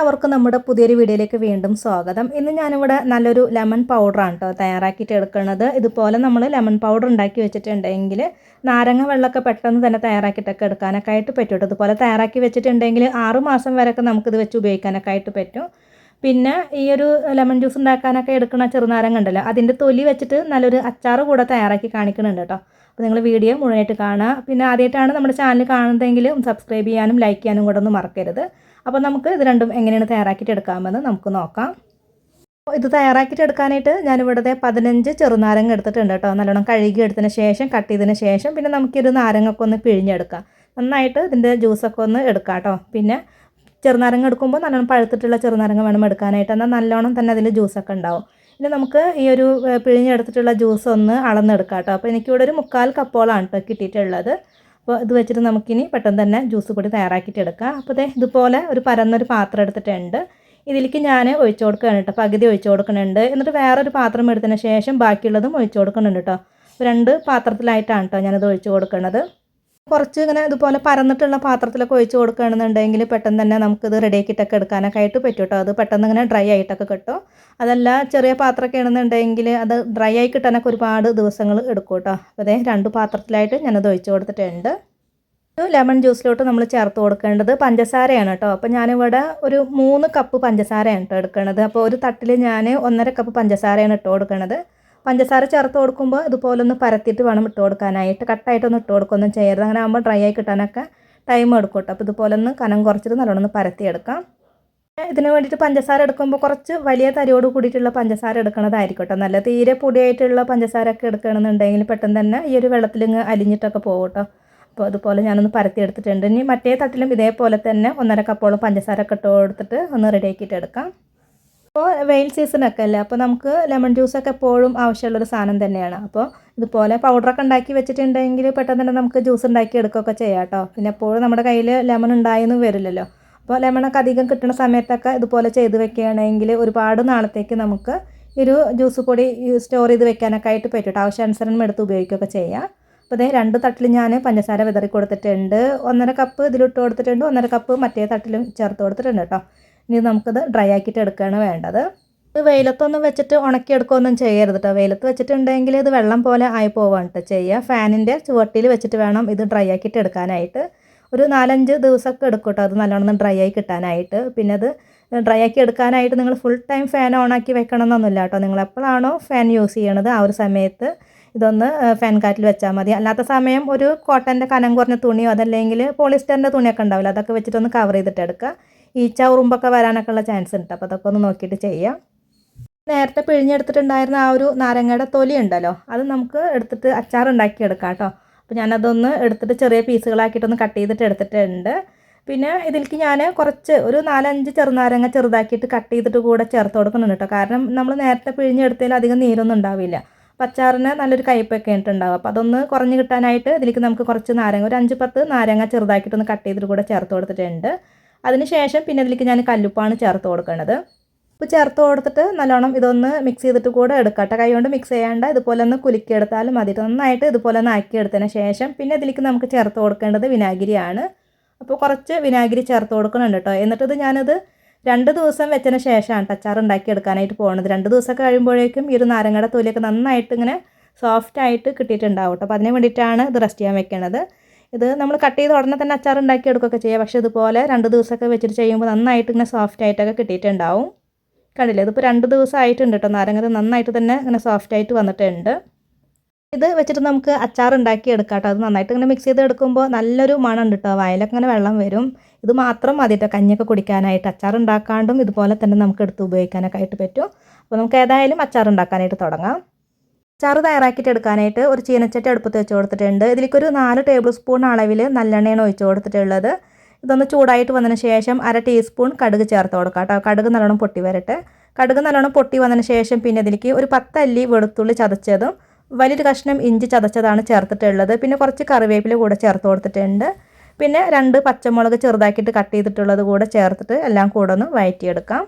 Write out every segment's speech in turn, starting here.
അവർക്ക് നമ്മുടെ പുതിയൊരു വീഡിയോയിലേക്ക് വീണ്ടും സ്വാഗതം. ഇന്ന് ഞാനിവിടെ നല്ലൊരു ലെമൺ പൗഡറാണ് കേട്ടോ തയ്യാറാക്കിയിട്ട് എടുക്കുന്നത്. ഇതുപോലെ നമ്മൾ ലെമൺ പൗഡർ ഉണ്ടാക്കി വെച്ചിട്ടുണ്ടെങ്കിൽ നാരങ്ങ വെള്ളമൊക്കെ പെട്ടെന്ന് തന്നെ തയ്യാറാക്കിയിട്ടൊക്കെ എടുക്കാനൊക്കെ ആയിട്ട് പറ്റും ഇതുപോലെ തയ്യാറാക്കി വെച്ചിട്ടുണ്ടെങ്കിൽ ആറ് മാസം വരെയൊക്കെ നമുക്കിത് വെച്ച് ഉപയോഗിക്കാനൊക്കെ ആയിട്ട് പറ്റും. പിന്നെ ഈ ഒരു ലെമൺ ജ്യൂസ് ഉണ്ടാക്കാനൊക്കെ എടുക്കുന്ന ചെറുനാരങ്ങ ഉണ്ടല്ലോ അതിന്റെ തൊലി വെച്ചിട്ട് നല്ലൊരു അച്ചാറ് കൂടെ തയ്യാറാക്കി കാണിക്കുന്നുണ്ട് കേട്ടോ അപ്പോൾ നിങ്ങൾ വീഡിയോ മുഴുവനായിട്ട് കാണുക. പിന്നെ ആദ്യമായിട്ടാണ് നമ്മുടെ ചാനൽ കാണുന്നതെങ്കിൽ സബ്സ്ക്രൈബ് ചെയ്യാനും ലൈക്ക് ചെയ്യാനും കൂടെ ഒന്ന് മറക്കരുത്. അപ്പോൾ നമുക്ക് ഇത് രണ്ടും എങ്ങനെയാണ് തയ്യാറാക്കിയിട്ട് എടുക്കാമെന്ന് നമുക്ക് നോക്കാം. ഇത് തയ്യാറാക്കിയിട്ട് എടുക്കാനായിട്ട് ഞാനിവിടുത്തെ പതിനഞ്ച് ചെറുനാരങ്ങ എടുത്തിട്ടുണ്ട് കേട്ടോ. നല്ലോണം കഴുകി എടുത്തതിന് ശേഷം കട്ട് ചെയ്തതിന് ശേഷം പിന്നെ നമുക്കിത് നാരങ്ങൊക്കെ ഒന്ന് പിഴിഞ്ഞെടുക്കാം. നന്നായിട്ട് ഇതിന്റെ ജ്യൂസൊക്കെ ഒന്ന് എടുക്കാം കേട്ടോ. പിന്നെ ചെറുനാരങ്ങ എടുക്കുമ്പോൾ നല്ലോണം പഴുത്തിട്ടുള്ള ചെറുനാരങ്ങ വേണം എടുക്കാനായിട്ട്. എന്നാൽ നല്ലോണം തന്നെ അതിൽ ജ്യൂസൊക്കെ ഉണ്ടാവും. ഇനി നമുക്ക് ഈ ഒരു പിഴിഞ്ഞെടുത്തിട്ടുള്ള ജ്യൂസ് ഒന്ന് അളന്നെടുക്കാം കേട്ടോ. അപ്പോൾ എനിക്കിവിടെ ഒരു മുക്കാൽ കപ്പോളാണ് കേട്ടോ കിട്ടിയിട്ടുള്ളത്. അപ്പോൾ ഇത് വെച്ചിട്ട് നമുക്കിനി പെട്ടെന്ന് തന്നെ ജ്യൂസ് പൊടി തയ്യാറാക്കിയിട്ട് എടുക്കാം. അപ്പോൾ ദേ ഇതുപോലെ ഒരു പരന്നൊരു പാത്രം എടുത്തിട്ടുണ്ട്. ഇതിലേക്ക് ഞാൻ ഒഴിച്ചു കൊടുക്കുകയാണ് കേട്ടോ. പകുതി ഒഴിച്ചു കൊടുക്കുന്നുണ്ട്. എന്നിട്ട് വേറൊരു പാത്രം എടുത്തതിന് ശേഷം ബാക്കിയുള്ളതും ഒഴിച്ചു കൊടുക്കുന്നുണ്ട് കേട്ടോ. രണ്ട് പാത്രത്തിലായിട്ടാണ് കേട്ടോ ഞാനത് ഒഴിച്ചു കൊടുക്കുന്നത്. കുറച്ച് ഇങ്ങനെ ഇതുപോലെ പരന്നിട്ടുള്ള പാത്രത്തിലൊക്കെ ഒഴിച്ച് കൊടുക്കുകയാണെന്നുണ്ടെങ്കിൽ പെട്ടെന്ന് തന്നെ നമുക്കിത് റെഡിയാക്കിയിട്ടൊക്കെ എടുക്കാനൊക്കെ ആയിട്ട് പറ്റും കേട്ടോ. അത് പെട്ടെന്ന് ഇങ്ങനെ ഡ്രൈ ആയിട്ടൊക്കെ കിട്ടും. അതല്ല ചെറിയ പാത്രമൊക്കെ ആണെന്നുണ്ടെങ്കിൽ അത് ഡ്രൈ ആയി കിട്ടാനൊക്കെ ഒരുപാട് ദിവസങ്ങൾ എടുക്കും കേട്ടോ. അപ്പോൾ അതേ രണ്ട് പാത്രത്തിലായിട്ട് ഞാനത് ഒഴിച്ച് കൊടുത്തിട്ടുണ്ട്. ലെമൺ ജ്യൂസിലോട്ട് നമ്മൾ ചേർത്ത് കൊടുക്കേണ്ടത് പഞ്ചസാരയാണ് കേട്ടോ. അപ്പോൾ ഞാനിവിടെ ഒരു മൂന്ന് കപ്പ് പഞ്ചസാരയാണ് കേട്ടോ എടുക്കുന്നത് അപ്പോൾ ഒരു തട്ടിൽ ഞാൻ ഒന്നര കപ്പ് പഞ്ചസാരയാണ് ഇട്ട് കൊടുക്കുന്നത് പഞ്ചസാര ചേർത്ത് കൊടുക്കുമ്പോൾ ഇതുപോലെ ഒന്ന് പരത്തിയിട്ട് വേണം ഇട്ട് കൊടുക്കാനായിട്ട്. കട്ടായിട്ടൊന്നും ഇട്ട് കൊടുക്കൊന്നും ചെയ്യരുത്. അങ്ങനെ ആകുമ്പോൾ ഡ്രൈ ആയി കിട്ടാനൊക്കെ ടൈം എടുക്കും കേട്ടോ. അപ്പോൾ ഇതുപോലെ ഒന്ന് കനം കുറച്ചിട്ട് നല്ലോണം ഒന്ന് പരത്തിയെടുക്കാം. ഇതിന് വേണ്ടിയിട്ട് പഞ്ചസാര എടുക്കുമ്പോൾ കുറച്ച് വലിയ തരിയോട് കൂടിയിട്ടുള്ള പഞ്ചസാര എടുക്കുന്നതായിരിക്കും കേട്ടോ. നല്ല തീരെ പൊടിയായിട്ടുള്ള പഞ്ചസാര ഒക്കെ എടുക്കണമെന്നുണ്ടെങ്കിൽ പെട്ടെന്ന് തന്നെ ഈ ഒരു വെള്ളത്തിൽ ഇങ്ങ് അലിഞ്ഞിട്ടൊക്കെ പോകും കേട്ടോ. അപ്പോൾ അതുപോലെ ഞാനൊന്ന് പരത്തി എടുത്തിട്ടുണ്ട് ഇനി മറ്റേ തട്ടിലും ഇതേപോലെ തന്നെ ഒന്നര കപ്പോളം പഞ്ചസാര ഒക്കെ ഇട്ട് കൊടുത്തിട്ട് ഒന്ന് റെഡിയാക്കിയിട്ട് എടുക്കാം. ഇപ്പോൾ വെയിൽ സീസണൊക്കെ അല്ലേ അപ്പോൾ നമുക്ക് ലെമൺ ജ്യൂസൊക്കെ എപ്പോഴും ആവശ്യമുള്ളൊരു സാധനം തന്നെയാണ്. അപ്പോൾ ഇതുപോലെ പൗഡറൊക്കെ ഉണ്ടാക്കി വെച്ചിട്ടുണ്ടെങ്കിൽ പെട്ടെന്ന് തന്നെ നമുക്ക് ജ്യൂസ് ഉണ്ടാക്കി എടുക്കുകയൊക്കെ ചെയ്യാം കേട്ടോ. പിന്നെ എപ്പോഴും നമ്മുടെ കയ്യിൽ ലെമൺ ഉണ്ടായെന്നും വരില്ലല്ലോ. അപ്പോൾ ലെമണൊക്കെ അധികം കിട്ടുന്ന സമയത്തൊക്കെ ഇതുപോലെ ചെയ്ത് വെക്കുകയാണെങ്കിൽ ഒരുപാട് നാളത്തേക്ക് നമുക്ക് ഒരു ജ്യൂസ് പൊടി സ്റ്റോർ ചെയ്ത് വെക്കാനൊക്കെ ആയിട്ട് പറ്റും ആവശ്യാനുസരണം എടുത്ത് ഉപയോഗിക്കുകയൊക്കെ ചെയ്യാം. അപ്പോൾ അതേ രണ്ട് തട്ടിൽ ഞാൻ പഞ്ചസാര വിതറി കൊടുത്തിട്ടുണ്ട്. ഒന്നര കപ്പ് ഇതിലിട്ട് കൊടുത്തിട്ടുണ്ട്. ഒന്നര കപ്പ് മറ്റേ തട്ടിലും ചേർത്ത് കൊടുത്തിട്ടുണ്ട് കേട്ടോ. ഇനി നമുക്കത് ഡ്രൈ ആക്കിയിട്ട് എടുക്കുകയാണ് വേണ്ടത്. ഇത് വെയിലത്തൊന്നും വെച്ചിട്ട് ഉണക്കിയെടുക്കുകയൊന്നും ചെയ്യരുത് കേട്ടോ വെയിലത്ത് വെച്ചിട്ടുണ്ടെങ്കിൽ ഇത് വെള്ളം പോലെ ആയി പോവാണ് കേട്ടോ ചെയ്യുക. ഫാനിന്റെ ചുവട്ടിൽ വെച്ചിട്ട് വേണം ഇത് ഡ്രൈ ആക്കിയിട്ട് എടുക്കാനായിട്ട്. ഒരു നാലഞ്ച് ദിവസമൊക്കെ എടുക്കും കേട്ടോ അത് നല്ലോണം ഡ്രൈ ആയി കിട്ടാനായിട്ട്. പിന്നെ അത് ഡ്രൈ ആക്കി എടുക്കാനായിട്ട് നിങ്ങൾ ഫുൾ ടൈം ഫാൻ ഓണാക്കി വെക്കണം എന്നൊന്നുമില്ല കേട്ടോ നിങ്ങൾ എപ്പോഴാണോ ഫാൻ യൂസ് ചെയ്യണത് ആ ഒരു സമയത്ത് ഇതൊന്ന് ഫാൻ കാറ്റിൽ വെച്ചാൽ മതി. അല്ലാത്ത സമയം ഒരു കോട്ടന്റെ കനം കുറഞ്ഞ തുണിയോ അതല്ലെങ്കിൽ പോളിസ്റ്ററിന്റെ തുണിയൊക്കെ ഉണ്ടാവില്ല അതൊക്കെ വെച്ചിട്ടൊന്ന് കവർ ചെയ്തിട്ട് എടുക്കുക. ഈച്ച ഉറുമ്പൊക്കെ വരാനൊക്കെ ഉള്ള ചാൻസ് ഉണ്ട്. അപ്പോൾ അതൊക്കെ ഒന്ന് നോക്കിയിട്ട് ചെയ്യാം. നേരത്തെ പിഴിഞ്ഞെടുത്തിട്ടുണ്ടായിരുന്ന ആ ഒരു നാരങ്ങയുടെ തൊലി ഉണ്ടല്ലോ അത് നമുക്ക് എടുത്തിട്ട് അച്ചാർ ഉണ്ടാക്കി എടുക്കാം കേട്ടോ. അപ്പോൾ ഞാനതൊന്ന് എടുത്തിട്ട് ചെറിയ പീസുകളാക്കിയിട്ടൊന്ന് കട്ട് ചെയ്തിട്ട് എടുത്തിട്ടുണ്ട്. പിന്നെ ഇതിലേക്ക് ഞാൻ കുറച്ച് ഒരു നാലഞ്ച് ചെറുനാരങ്ങ ചെറുതാക്കിയിട്ട് കട്ട് ചെയ്തിട്ട് കൂടെ ചേർത്ത് കൊടുക്കുന്നുണ്ട് കേട്ടോ. കാരണം നമ്മൾ നേരത്തെ പിഴിഞ്ഞെടുത്തതിൽ അധികം നീരൊന്നും ഉണ്ടാവില്ല. പച്ചാറിന് നല്ലൊരു കയ്പൊക്കെ ആയിട്ടുണ്ടാവും. അപ്പോൾ അതൊന്ന് കുറഞ്ഞ് കിട്ടാനായിട്ട് ഇതിലേക്ക് നമുക്ക് കുറച്ച് നാരങ്ങ ഒരു അഞ്ച് പത്ത് നാരങ്ങ ചെറുതാക്കിയിട്ടൊന്ന് കട്ട് ചെയ്തിട്ട് കൂടെ ചേർത്ത് കൊടുത്തിട്ടുണ്ട്. അതിനുശേഷം പിന്നെ അതിലേക്ക് ഞാൻ കല്ലുപ്പാണ് ചേർത്ത് കൊടുക്കേണ്ടത് ഇപ്പോൾ ചേർത്ത് കൊടുത്തിട്ട് നല്ലോണം ഇതൊന്ന് മിക്സ് ചെയ്തിട്ട് കൂടെ എടുക്കട്ടെ. കൈ കൊണ്ട് മിക്സ് ചെയ്യാണ്ട് ഇതുപോലെ ഒന്ന് കുലുക്കിയെടുത്താലും മതി. നന്നായിട്ട് ഇതുപോലെ ഒന്ന് ആക്കിയെടുത്തതിന് ശേഷം പിന്നെ ഇതിലേക്ക് നമുക്ക് ചേർത്ത് കൊടുക്കേണ്ടത് വിനാഗിരിയാണ്. അപ്പോൾ കുറച്ച് വിനാഗിരി ചേർത്ത് കൊടുക്കുന്നുണ്ട് കേട്ടോ. എന്നിട്ട് ഞാനത് രണ്ട് ദിവസം വെച്ചതിന് ശേഷമാണ് അച്ചാർ ഉണ്ടാക്കി എടുക്കാനായിട്ട് പോകുന്നത് രണ്ട് ദിവസം കഴിയുമ്പോഴേക്കും ഈ ഒരു നാരങ്ങയുടെ തൊലിയൊക്കെ നന്നായിട്ട് ഇങ്ങനെ സോഫ്റ്റ് ആയിട്ട് കിട്ടിയിട്ടുണ്ടാവും കേട്ടോ. അപ്പോൾ അതിന് വേണ്ടിയിട്ടാണ് ഇത് റെസ്റ്റ് ചെയ്യാൻ വെക്കുന്നത് ഇത് നമ്മൾ കട്ട് ചെയ്ത് ഉടനെ തന്നെ അച്ചാർ ഉണ്ടാക്കി എടുക്കുകയൊക്കെ ചെയ്യാം. പക്ഷേ ഇതുപോലെ രണ്ട് ദിവസമൊക്കെ വെച്ചിട്ട് ചെയ്യുമ്പോൾ നന്നായിട്ട് ഇങ്ങനെ സോഫ്റ്റ് ആയിട്ടൊക്കെ കിട്ടിയിട്ടുണ്ടാവും. കണ്ടില്ലേ? ഇതിപ്പോൾ രണ്ട് ദിവസം ആയിട്ടുണ്ട് കേട്ടോ. നാരങ്ങ നന്നായിട്ട് തന്നെ ഇങ്ങനെ സോഫ്റ്റ് ആയിട്ട് വന്നിട്ടുണ്ട്. ഇത് വെച്ചിട്ട് നമുക്ക് അച്ചാർ ഉണ്ടാക്കി എടുക്കാം കേട്ടോ. അത് നന്നായിട്ട് ഇങ്ങനെ മിക്സ് ചെയ്ത് എടുക്കുമ്പോൾ നല്ലൊരു മണം കേട്ടോ. വയലൊക്കെ ഇങ്ങനെ വെള്ളം വരും. ഇത് മാത്രം മതി കേട്ടോ. കഞ്ഞൊക്കെ കുടിക്കാനായിട്ട് അച്ചാർ ഉണ്ടാക്കാണ്ടും ഇതുപോലെ തന്നെ നമുക്ക് എടുത്ത് ഉപയോഗിക്കാനൊക്കെ ആയിട്ട് പറ്റും. അപ്പോൾ നമുക്ക് ഏതായാലും അച്ചാർ ഉണ്ടാക്കാനായിട്ട് തുടങ്ങാം. അച്ചാർ തയ്യാറാക്കിയിട്ട് എടുക്കാനായിട്ട് ഒരു ചീനച്ചട്ടി അടുപ്പത്ത് വെച്ച് കൊടുത്തിട്ടുണ്ട്. ഇതിലേക്കൊരു നാല് ടേബിൾ സ്പൂൺ അളവിൽ നല്ലെണ്ണയാണ് ഒഴിച്ച് കൊടുത്തിട്ടുള്ളത്. ഇതൊന്ന് ചൂടായിട്ട് വന്നതിന് ശേഷം അര ടീസ്പൂൺ കടുക് ചേർത്ത് കൊടുക്കാം കേട്ടോ. കടുക് നല്ലോണം പൊട്ടി വരട്ടെ. കടുക് നല്ലോണം പൊട്ടി വന്നതിന് ശേഷം പിന്നെ ഇതിലേക്ക് ഒരു പത്തല്ലി വെളുത്തുള്ളി ചതച്ചതും വലിയൊരു കഷ്ണം ഇഞ്ചി ചതച്ചതാണ് ചേർത്തിട്ടുള്ളത്. പിന്നെ കുറച്ച് കറിവേപ്പില കൂടെ ചേർത്ത് കൊടുത്തിട്ടുണ്ട്. പിന്നെ രണ്ട് പച്ചമുളക് ചെറുതാക്കിയിട്ട് കട്ട് ചെയ്തിട്ടുള്ളത് കൂടെ ചേർത്തിട്ട് എല്ലാം കൂടെ ഒന്ന് വഴറ്റിയെടുക്കാം.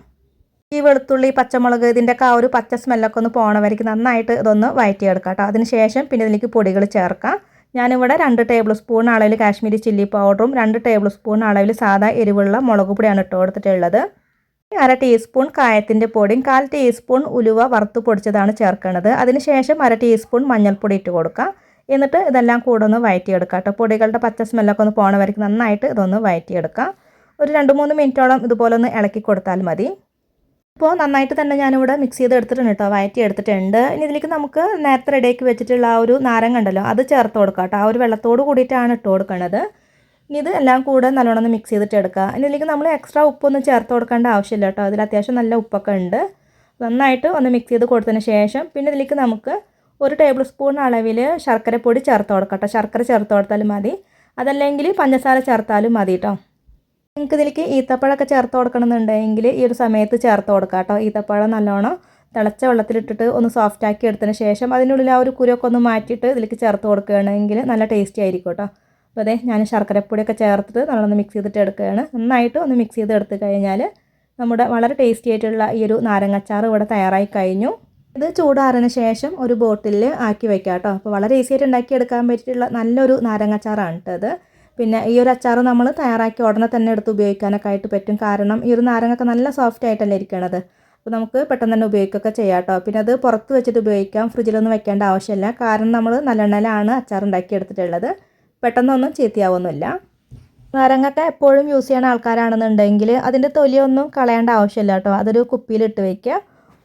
ഈ വെളുത്തുള്ളി പച്ചമുളക് ഇതിന്റെയൊക്കെ ആ ഒരു പച്ച സ്മെല്ലൊക്കെ ഒന്ന് പോണവരേക്ക് നന്നായിട്ട് ഇതൊന്ന് വഴറ്റിയെടുക്കാം കേട്ടോ. അതിന് ശേഷം പിന്നെ ഇതിലേക്ക് പൊടികൾ ചേർക്കാം. ഞാനിവിടെ രണ്ട് ടേബിൾ സ്പൂൺ അളവിൽ കാശ്മീരി ചില്ലി പൗഡറും രണ്ട് ടേബിൾ സ്പൂൺ അളവിൽ സാധാ എരിവുള്ള മുളക് പൊടിയാണ് ഇട്ട് കൊടുത്തിട്ടുള്ളത് അര ടീസ്പൂൺ കായത്തിന്റെ പൊടിയും കാൽ ടീസ്പൂൺ ഉലുവ വറുത്ത് പൊടിച്ചതാണ് ചേർക്കുന്നത്. അതിനുശേഷം അര ടീസ്പൂൺ മഞ്ഞൾപ്പൊടി ഇട്ട് കൊടുക്കാം. എന്നിട്ട് ഇതെല്ലാം കൂടെ ഒന്ന് വയറ്റിയെടുക്കാം കേട്ടോ. പൊടികളുടെ പച്ച സ്മെല്ലൊക്കെ ഒന്ന് പോണ വരയ്ക്ക് നന്നായിട്ട് ഇതൊന്ന് വയറ്റിയെടുക്കാം ഒരു രണ്ട് മൂന്ന് മിനിറ്റോളം ഇതുപോലെ ഒന്ന് ഇളക്കി കൊടുത്താൽ മതി. ഇപ്പോൾ നന്നായിട്ട് തന്നെ ഞാനിവിടെ മിക്സ് ചെയ്ത് എടുത്തിട്ടുണ്ട് കേട്ടോ വയറ്റി എടുത്തിട്ടുണ്ട്. ഇനി ഇതിലേക്ക് നമുക്ക് നേരത്തെ റെഡിയാക്കി വെച്ചിട്ടുള്ള ആ ഒരു നാരങ്ങ ഉണ്ടല്ലോ അത് ചേർത്ത് കൊടുക്കാം കേട്ടോ. ആ ഒരു വെള്ളത്തോട് കൂടിയിട്ടാണ് ഇട്ട് കൊടുക്കുന്നത് ഇനി ഇത് എല്ലാം കൂടെ നല്ലോണം മിക്സ് ചെയ്തിട്ട് എടുക്കുക ഇനി ഇതിലേക്ക് നമ്മൾ എക്സ്ട്രാ ഉപ്പൊന്നും ചേർത്ത് കൊടുക്കേണ്ട ആവശ്യമില്ല കേട്ടോ. അതിൽ അത്യാവശ്യം നല്ല ഉപ്പൊക്കെ ഉണ്ട്. നന്നായിട്ട് ഒന്ന് മിക്സ് ചെയ്ത് കൊടുത്തതിന് ശേഷം പിന്നെ ഇതിലേക്ക് നമുക്ക് ഒരു ടേബിൾ സ്പൂൺ അളവിൽ ശർക്കരപ്പൊടി ചേർത്ത് കൊടുക്കാം കേട്ടോ. ശർക്കര ചേർത്ത് കൊടുത്താലും മതി. അതല്ലെങ്കിൽ പഞ്ചസാര ചേർത്താലും മതി കേട്ടോ. നിങ്ങൾക്ക് ഇതിലേക്ക് ഈത്തപ്പഴമൊക്കെ ചേർത്ത് കൊടുക്കണമെന്നുണ്ടെങ്കിൽ ഈ ഒരു സമയത്ത് ചേർത്ത് കൊടുക്കാം കേട്ടോ. ഈത്തപ്പഴം നല്ലോണം തിളച്ച വെള്ളത്തിലിട്ടിട്ട് ഒന്ന് സോഫ്റ്റ് ആക്കി എടുത്തതിന് ശേഷം അതിനുള്ളിൽ ആ ഒരു കുരുവൊക്കെ ഒന്ന് മാറ്റിയിട്ട് ഇതിലേക്ക് ചേർത്ത് കൊടുക്കുകയാണെങ്കിൽ നല്ല ടേസ്റ്റി ആയിരിക്കും കേട്ടോ. അപ്പോൾ അതെ ഞാൻ ശർക്കരപ്പൊടിയൊക്കെ ചേർത്തിട്ട് നല്ലോണം മിക്സ് ചെയ്തിട്ട് എടുക്കുകയാണ്. നന്നായിട്ട് ഒന്ന് മിക്സ് ചെയ്ത് എടുത്തു കഴിഞ്ഞാൽ നമ്മുടെ വളരെ ടേസ്റ്റി ആയിട്ടുള്ള ഈ ഒരു നാരങ്ങച്ചാറ് ഇവിടെ തയ്യാറായി കഴിഞ്ഞു. ഇത് ചൂടാറിന് ശേഷം ഒരു ബോട്ടിലിൽ ആക്കി വെക്കാം കേട്ടോ. അപ്പോൾ വളരെ ഈസി ആയിട്ട് ഉണ്ടാക്കി എടുക്കാൻ പറ്റിയിട്ടുള്ള നല്ലൊരു നാരങ്ങച്ചാറാണ് കേട്ടോ അത് പിന്നെ ഈ ഒരു അച്ചാർ നമ്മൾ തയ്യാറാക്കി ഉടനെ തന്നെ എടുത്ത് ഉപയോഗിക്കാനൊക്കെ ആയിട്ട് പറ്റും. കാരണം ഈ ഒരു നാരങ്ങൊക്കെ നല്ല സോഫ്റ്റ് ആയിട്ടല്ലേ ഇരിക്കണത്. അപ്പോൾ നമുക്ക് പെട്ടെന്ന് തന്നെ ഉപയോഗിക്കുകയൊക്കെ ചെയ്യാം കേട്ടോ പിന്നെ അത് പുറത്ത് വെച്ചിട്ട് ഉപയോഗിക്കാം. ഫ്രിഡ്ജിലൊന്നും വെക്കേണ്ട ആവശ്യമില്ല കാരണം നമ്മൾ നല്ലെണ്ണയിലാണ് അച്ചാർ ഉണ്ടാക്കി എടുത്തിട്ടുള്ളത്. പെട്ടെന്നൊന്നും ചീത്തയാവുന്നില്ല നാരങ്ങൊക്കെ എപ്പോഴും യൂസ് ചെയ്യുന്ന ആൾക്കാരാണെന്നുണ്ടെങ്കിൽ അതിന്റെ തൊലിയൊന്നും കളയേണ്ട ആവശ്യമില്ല കേട്ടോ അതൊരു കുപ്പിയിലിട്ട് വയ്ക്കുക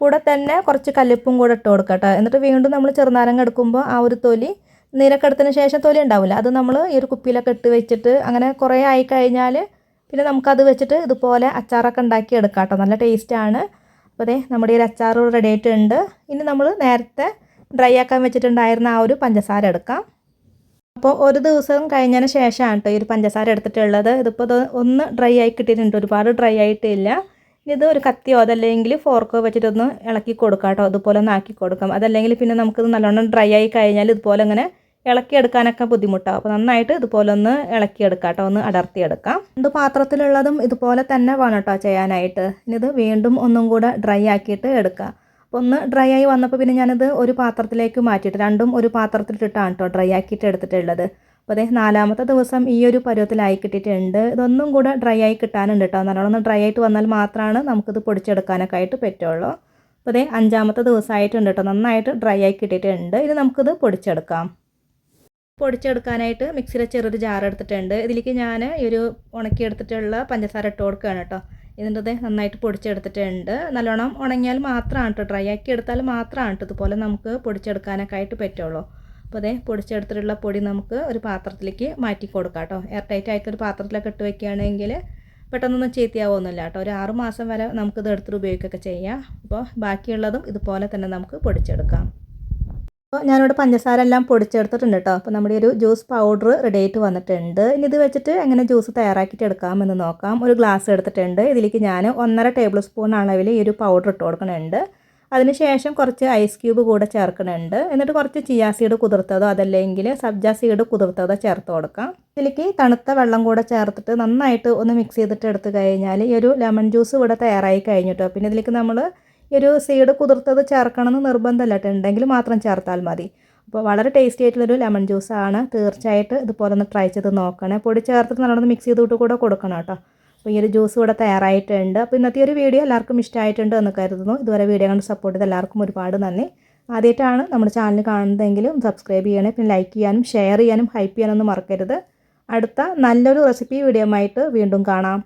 കൂടെ തന്നെ കുറച്ച് കല്ലുപ്പും കൂടെ ഇട്ട് കൊടുക്കാം കേട്ടോ എന്നിട്ട് വീണ്ടും നമ്മൾ ചെറുനാരങ്ങ എടുക്കുമ്പോൾ ആ ഒരു തൊലി നീരക്കെടുത്തതിന് ശേഷം തൊലി ഉണ്ടാവില്ല അത് നമ്മൾ ഈ ഒരു കുപ്പിയിലൊക്കെ ഇട്ട് വെച്ചിട്ട് അങ്ങനെ കുറേ ആയി കഴിഞ്ഞാൽ പിന്നെ നമുക്കത് വെച്ചിട്ട് ഇതുപോലെ അച്ചാറൊക്കെ ഉണ്ടാക്കി എടുക്കാം കേട്ടോ നല്ല ടേസ്റ്റാണ് അപ്പോൾ അതെ നമ്മുടെ ഈ ഒരു അച്ചാർ റെഡി ആയിട്ടുണ്ട്. ഇനി നമ്മൾ നേരത്തെ ഡ്രൈ ആക്കാൻ വെച്ചിട്ടുണ്ടായിരുന്ന ആ ഒരു പഞ്ചസാര എടുക്കാം. അപ്പോൾ ഒരു ദിവസം കഴിഞ്ഞതിന് ശേഷമാണ് കേട്ടോ ഈ ഒരു പഞ്ചസാര എടുത്തിട്ടുള്ളത്. ഇതിപ്പോൾ ഇത് ഒന്ന് ഡ്രൈ ആയി കിട്ടിയിട്ടുണ്ട്. ഒരുപാട് ഡ്രൈ ആയിട്ടില്ല. ഇത് ഒരു കത്തിയോ അതല്ലെങ്കിൽ ഫോർക്കോ വെച്ചിട്ടൊന്ന് ഇളക്കി കൊടുക്കാം കേട്ടോ അതുപോലെ ഒന്ന് ആക്കി കൊടുക്കാം. അതല്ലെങ്കിൽ പിന്നെ നമുക്കിത് നല്ലോണം ഡ്രൈ ആയി കഴിഞ്ഞാൽ ഇതുപോലെ ഇങ്ങനെ ഇളക്കിയെടുക്കാനൊക്കെ ബുദ്ധിമുട്ടാവും. അപ്പോൾ നന്നായിട്ട് ഇതുപോലെ ഒന്ന് ഇളക്കിയെടുക്കാം കേട്ടോ. ഒന്ന് അടർത്തിയെടുക്കാം. രണ്ട് പാത്രത്തിലുള്ളതും ഇതുപോലെ തന്നെ വേണം കേട്ടോ ചെയ്യാനായിട്ട്. ഇനി ഇത് വീണ്ടും ഒന്നും കൂടെ ഡ്രൈ ആക്കിയിട്ട് എടുക്കുക അപ്പോൾ ഒന്ന് ഡ്രൈ ആയി വന്നപ്പോൾ പിന്നെ ഞാനിത് ഒരു പാത്രത്തിലേക്ക് മാറ്റിയിട്ട് രണ്ടും ഒരു പാത്രത്തിലിട്ടിട്ടാണ് കേട്ടോ ഡ്രൈ ആക്കിയിട്ട് എടുത്തിട്ടുള്ളത്. അപ്പോൾ അതേ നാലാമത്തെ ദിവസം ഈ ഒരു പരുവത്തിലായി കിട്ടിയിട്ടുണ്ട്. ഇതൊന്നും കൂടെ ഡ്രൈ ആയി കിട്ടാനുണ്ട് കേട്ടോ. നല്ലോണം ഡ്രൈ ആയിട്ട് വന്നാൽ മാത്രമാണ് നമുക്കിത് പൊടിച്ചെടുക്കാനൊക്കെ ആയിട്ട് പറ്റുള്ളൂ. അപ്പോൾ അതേ അഞ്ചാമത്തെ ദിവസമായിട്ടുണ്ട് കേട്ടോ. നന്നായിട്ട് ഡ്രൈ ആയി കിട്ടിയിട്ടുണ്ട്. ഇനി നമുക്കിത് പൊടിച്ചെടുക്കാം. പൊടിച്ചെടുക്കാനായിട്ട് മിക്സിയിലെ ചെറിയൊരു ജാർ എടുത്തിട്ടുണ്ട്. ഇതിലേക്ക് ഞാൻ ഈ ഒരു ഉണക്കിയെടുത്തിട്ടുള്ള പഞ്ചസാര ഇട്ട് കൊടുക്കുകയാണ് കേട്ടോ. ഇതിന്റെ നന്നായിട്ട് പൊടിച്ചെടുത്തിട്ടുണ്ട്. നല്ലോണം ഉണങ്ങിയാൽ മാത്രമാണ് കേട്ടോ ഡ്രൈ ആക്കി എടുത്താൽ മാത്രമാണ് കേട്ടോ ഇതുപോലെ നമുക്ക് പൊടിച്ചെടുക്കാനൊക്കെ ആയിട്ട് പറ്റുള്ളൂ. അപ്പോൾ അതേ പൊടിച്ചെടുത്തിട്ടുള്ള പൊടി നമുക്ക് ഒരു പാത്രത്തിലേക്ക് മാറ്റി കൊടുക്കാം കേട്ടോ. എയർ ടൈറ്റ് ആയിട്ടൊരു പാത്രത്തിലൊക്കെ ഇട്ട് വെക്കുകയാണെങ്കിൽ പെട്ടെന്നൊന്നും ചീത്തയാവുമൊന്നുമില്ല കേട്ടോ. ഒരു ആറ് മാസം വരെ നമുക്കിത് എടുത്തിട്ട് ഉപയോഗിക്കുകയൊക്കെ ചെയ്യാം. അപ്പോൾ ബാക്കിയുള്ളതും ഇതുപോലെ തന്നെ നമുക്ക് പൊടിച്ചെടുക്കാം. അപ്പോൾ ഞാനിവിടെ പഞ്ചസാര എല്ലാം പൊടിച്ചെടുത്തിട്ടുണ്ട് കേട്ടോ. അപ്പോൾ നമ്മുടെ ഒരു ജ്യൂസ് പൗഡർ റെഡി ആയിട്ട് വന്നിട്ടുണ്ട്. ഇനി ഇത് വെച്ചിട്ട് എങ്ങനെ ജ്യൂസ് തയ്യാറാക്കിയിട്ട് എടുക്കാമെന്ന് നോക്കാം. ഒരു ഗ്ലാസ് എടുത്തിട്ടുണ്ട്. ഇതിലേക്ക് ഞാൻ ഒന്നര ടേബിൾ സ്പൂൺ അളവിൽ ഈ ഒരു പൗഡർ ഇട്ട് കൊടുക്കുന്നുണ്ട്. അതിനുശേഷം കുറച്ച് ഐസ് ക്യൂബ് കൂടെ ചേർക്കുന്നുണ്ട്. എന്നിട്ട് കുറച്ച് ചിയാ സീഡ് കുതിർത്തതോ അതല്ലെങ്കിൽ സബ്ജ സീഡ് കുതിർത്തതോ ചേർത്ത് കൊടുക്കാം. ഇതിലേക്ക് തണുത്ത വെള്ളം കൂടെ ചേർത്തിട്ട് നന്നായിട്ട് ഒന്ന് മിക്സ് ചെയ്തിട്ട് എടുത്തു കഴിഞ്ഞാൽ ഈ ഒരു ലെമൺ ജ്യൂസ് ഇവിടെ തയ്യാറായി കഴിഞ്ഞിട്ടോ. പിന്നെ ഇതിലേക്ക് നമ്മൾ ഈ ഒരു സീഡ് കുതിർത്തത് ചേർക്കണമെന്ന് നിർബന്ധമല്ല. കേട്ടോ ഉണ്ടെങ്കിൽ മാത്രം ചേർത്താൽ മതി. അപ്പോൾ വളരെ ടേസ്റ്റി ആയിട്ടുള്ളൊരു ലെമൺ ജ്യൂസാണ് തീർച്ചയായിട്ടും ഇതുപോലെ ഒന്ന് ട്രൈ ചെയ്ത് നോക്കണേ. പൊടി ചേർത്തിട്ട് നല്ലോണം മിക്സ് ചെയ്തിട്ട് കൂടെ കൊടുക്കണം കേട്ടോ. അപ്പോൾ ഈ ഒരു ജ്യൂസ് ഇവിടെ തയ്യാറായിട്ടുണ്ട്. അപ്പോൾ ഇന്നത്തെ ഒരു വീഡിയോ എല്ലാവർക്കും ഇഷ്ടമായിട്ടുണ്ട് എന്ന് കരുതുന്നു. ഇതുവരെ വീഡിയോ കണ്ട് സപ്പോർട്ട് ചെയ്ത് എല്ലാവർക്കും ഒരുപാട് നന്ദി. ആദ്യമായിട്ടാണ് നമ്മുടെ ചാനൽ കാണുന്നതെങ്കിലും സബ്സ്ക്രൈബ് ചെയ്യണേ. പിന്നെ ലൈക്ക് ചെയ്യാനും ഷെയർ ചെയ്യാനും ഹൈപ്പ് ചെയ്യാനൊന്നും മറക്കരുത്. അടുത്ത നല്ലൊരു റെസിപ്പി വീഡിയോ ആയിട്ട് വീണ്ടും കാണാം.